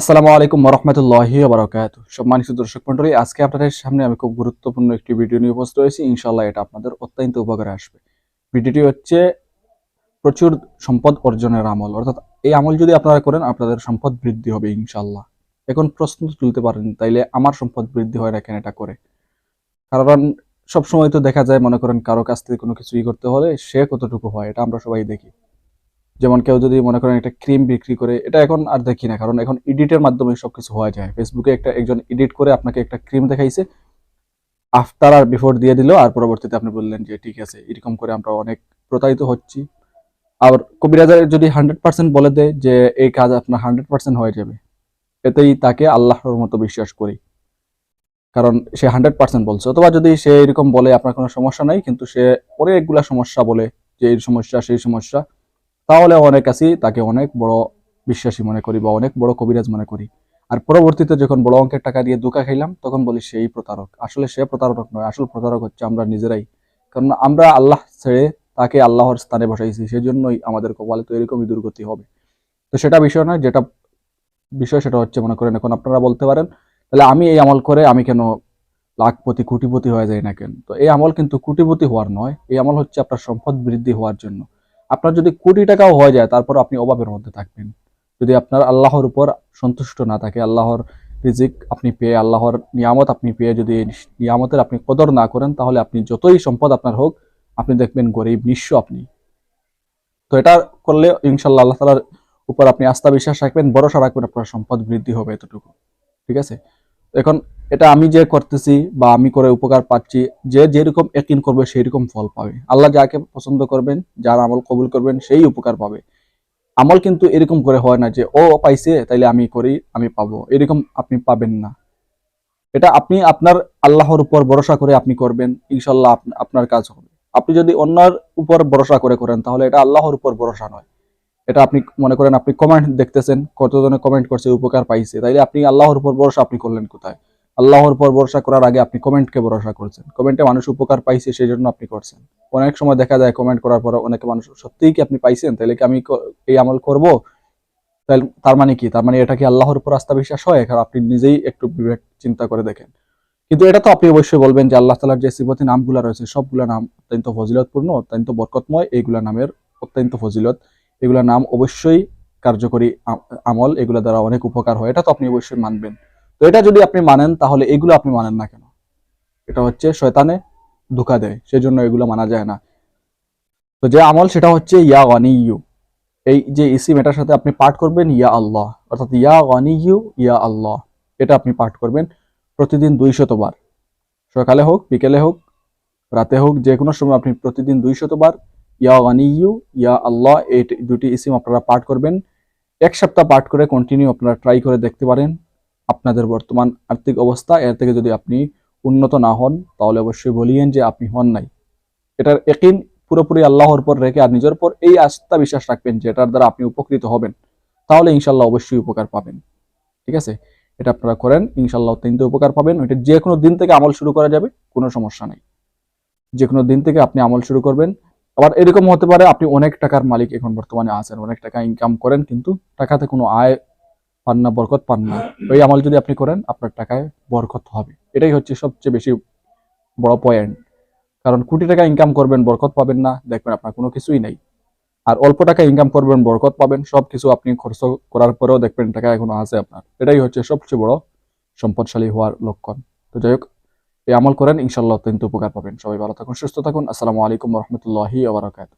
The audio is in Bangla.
আসসালামু আলাইকুম রহমতুল্লাহি বারকাত সম্মানিত দর্শক মন্ডলী আজকে আপনাদের সামনে আমি খুব গুরুত্বপূর্ণ একটি ভিডিও নিয়ে উপস্থিত হয়েছি। ইনশাল্লাহ এটা আপনাদের অত্যন্ত উপকারে আসবে। ভিডিওটি হচ্ছে প্রচুর সম্পদ অর্জনের আমল। অর্থাৎ এই আমল যদি আপনারা করেন, আপনাদের সম্পদ বৃদ্ধি হবে ইনশাল্লাহ এখন প্রশ্ন তুলতে পারেন, তাইলে আমার সম্পদ বৃদ্ধি হয় না কেন এটা করে? কারণ সবসময় তো দেখা যায়, মনে করেন কারও কাছ থেকে কোনো কিছুই করতে হলে সে কতটুকু হয়, এটা আমরা সবাই দেখি। যেমন কেউ যদি মনে করেন একটা ক্রিম বিক্রি করে, এটা এখন আর দেখি না, কারণ এখন এডিটের মাধ্যমে সবকিছু হওয়া যায়। ফেসবুকে একটা একজন এডিট করে আপনাকে একটা ক্রিম দেখাইছে আফটার আর বিফোর দিয়ে দিল, আর পরবর্তীতে আপনি বললেন যে, ঠিক আছে, এরকম করে আমরা অনেক প্রতারিত হচ্ছি। আর কবিরাজার যদি হান্ড্রেড পার্সেন্ট বলে দেয় যে, এই কাজ আপনার হান্ড্রেড পার্সেন্ট হয়ে যাবে। এতেই তাকে আল্লাহর মতো বিশ্বাস করি। কারণ সে হান্ড্রেড পার্সেন্ট বলছে। অথবা যদি সে এরকম বলে, আপনার কোনো সমস্যা নাই, কিন্তু সে অনেকগুলা সমস্যা বলে যে, এই সমস্যা, সেই সমস্যা। তাহলে অনেক আছি, তাকে অনেক বড় বিশ্বাসী মনে করি বা অনেক বড় কবিরাজ মনে করি। আর পরবর্তীতে যখন বড় অঙ্কের টাকা দিয়ে দুকা খাইলাম, তখন বলি সেই প্রতারক। আসলে সে প্রতারক নয়, আসল প্রতারক হচ্ছে আমরা নিজেরাই। কারণ আমরা আল্লাহ ছেড়ে তাকে আল্লাহর স্থানে বসাইছি, সেজন্যই আমাদের কপালে তো এরকমই দুর্গতি হবে। তো সেটা বিষয় নয়, যেটা বিষয় সেটা হচ্ছে মনে করেন, এখন আপনারা বলতে পারেন, তাহলে আমি এই আমল করে আমি কেন লাখপতি, কোটিপতি হয়ে যাই না কেন? তো এই আমল কিন্তু কোটিপতি হওয়ার নয়, এই আমল হচ্ছে আপনার সম্পদ বৃদ্ধি হওয়ার জন্য। আপনার যদি কোটি টাকাও হয়ে যায় তারপর আপনি অভাবের মধ্যে থাকবেন। যদি আপনার আল্লাহর উপর সন্তুষ্ট না থাকে, আল্লাহর রিজিক আপনি পেয়ে, আল্লাহর নিয়ামত আপনি পেয়ে যদি নিয়ামতের আপনি কদর না করেন, তাহলে আপনি যতই সম্পদ আপনার হোক, আপনি দেখবেন গরিব, নিঃস্ব আপনি। তো এটা করলে ইনশাল্লাহ আল্লাহ তালার উপর আপনি আস্থা বিশ্বাস রাখবেন, ভরসা রাখবেন, আপনার সম্পদ বৃদ্ধি হবে এতটুকু। ঠিক আছে? এখন এটা আমি যে করতেছি বা আমি করে উপকার পাচ্ছি, যে যেরকম একিন করবে সেই রকম ফল পাবে। আল্লাহ যাকে পছন্দ করবেন, যার আমল কবুল করবেন, সেই উপকার পাবে। আমল কিন্তু এরকম করে হয় না যে, ও পাইছে, তাইলে আমি করি, আমি পাবো। এরকম আপনি পাবেন না। এটা আপনি আপনার আল্লাহর উপর ভরসা করে আপনি করবেন, ইনশাল্লাহ আপনার কাজ হবে। আপনি যদি অন্যের উপর ভরসা করে করেন, তাহলে এটা আল্লাহর উপর ভরসা নয়। এটা আপনি মনে করেন আপনি কমেন্ট দেখতেছেন, কতজনে কমেন্ট করছে, উপকার পাইছে, তাইলে আপনি আল্লাহর উপর ভরসা আপনি করলেন কোথায়? আল্লাহর উপর ভরসা করার আগে আপনি কমেন্টকে ভরসা করছেন? কমেন্টে মানুষ উপকার পাইছে সেই জন্য আপনি করছেন। অনেক সময় দেখা যায় কমেন্ট করার পর অনেকে মানুষ সত্যিই কি আপনি পাইছেন? তাহলে কি আমি এই আমল করব? তাহলে তার মানে কি? তার মানে এটা কি আল্লাহর উপর আস্থা বিশ্বাস হয়? কারণ আপনি নিজেই একটু বিবেক চিন্তা করে দেখেন। কিন্তু এটা তো আপনি অবশ্যই বলবেন যে আল্লাহ তালার যে সিবতী নামগুলো রয়েছে, সবগুলো নাম অত্যন্ত ফজিলতপূর্ণ, অত্যন্ত বরকতময়, এইগুলা নামের অত্যন্ত ফজিলত। এগুলা নাম অবশ্যই কার্যকরী আমল, এগুলা দ্বারা অনেক উপকার হয়, এটা তো আপনি অবশ্যই মানবেন। তো এটা যদি আপনি মানেন, তাহলে এগুলো আপনি মানেন না কেন? এটা হচ্ছে শয়তানে ধোকা দেয়, সেজন্য এগুলো মানা যায় না। তো যে আমল, সেটা হচ্ছে ইয়া ওয়ানিয়ু এই যে ইসিম, এটার সাথে আপনি পাঠ করবেন ইয়া আল্লাহ। অর্থাৎ ইয়া ওয়ানিয়ু ইয়া আল্লাহ। এটা আপনি পাঠ করবেন প্রতিদিন দুই শতবার সকালে হোক, বিকেলে হোক, রাতে হোক যে কোনো সময় আপনি প্রতিদিন দুই শতবার ইয়া ইয়া আল্লাহ, এই দুটি ইসিম আপনারা পাঠ করবেন। এক সপ্তাহ পাঠ করে কন্টিনিউ আপনারা ট্রাই করে দেখতে পারেন আপনাদের বর্তমান আর্থিক অবস্থা। এর থেকে যদি আপনি উন্নত না হন, তাহলে অবশ্যই বলিয়েন যে আপনি হন নাই। এটার একিন পুরোপুরি আল্লাহর পর রেখে আর নিজের উপর এই আস্থা বিশ্বাস রাখবেন যে এটার দ্বারা আপনি উপকৃত হবেন। তাহলে ইনশাল্লাহ অবশ্যই উপকার পাবেন। ঠিক আছে? এটা আপনারা করেন ইনশাল্লাহ অত্যন্ত উপকার পাবেন। ওইটা যে কোনো দিন থেকে আমল শুরু করা যাবে, কোনো সমস্যা নেই। যে কোনো দিন থেকে আপনি আমল শুরু করবেন। আবার এরকম হতে পারে আপনি অনেক টাকার মালিক এখন বর্তমানে আছেন, অনেক টাকা ইনকাম করেন কিন্তু টাকাতে কোনো আয় পান না, বরকত পান না। ওই আমল যদি আপনি করেন, আপনার টাকায় বরকত হবে। এটাই হচ্ছে সবচেয়ে বেশি বড় পয়েন্ট কারণ কোটি টাকা ইনকাম করবেন, বরকত পাবেন না, দেখবেন আপনার কোনো কিছুই নেই। আর অল্প টাকা ইনকাম করবেন, বরকত পাবেন সব কিছু আপনি খরচ করার পরেও দেখবেন টাকা এখনও আছে আপনার। এটাই হচ্ছে সবচেয়ে বড় সম্পদশালী হওয়ার লক্ষণ। তো যাই হোক এই আমল করেন ইনশাল্লাহ অত্যন্ত উপকার পাবেন। সবাই ভালো থাকুন, সুস্থ থাকুন। আসসালামু আলাইকুম রহমতুল্লাহি আবরাকাত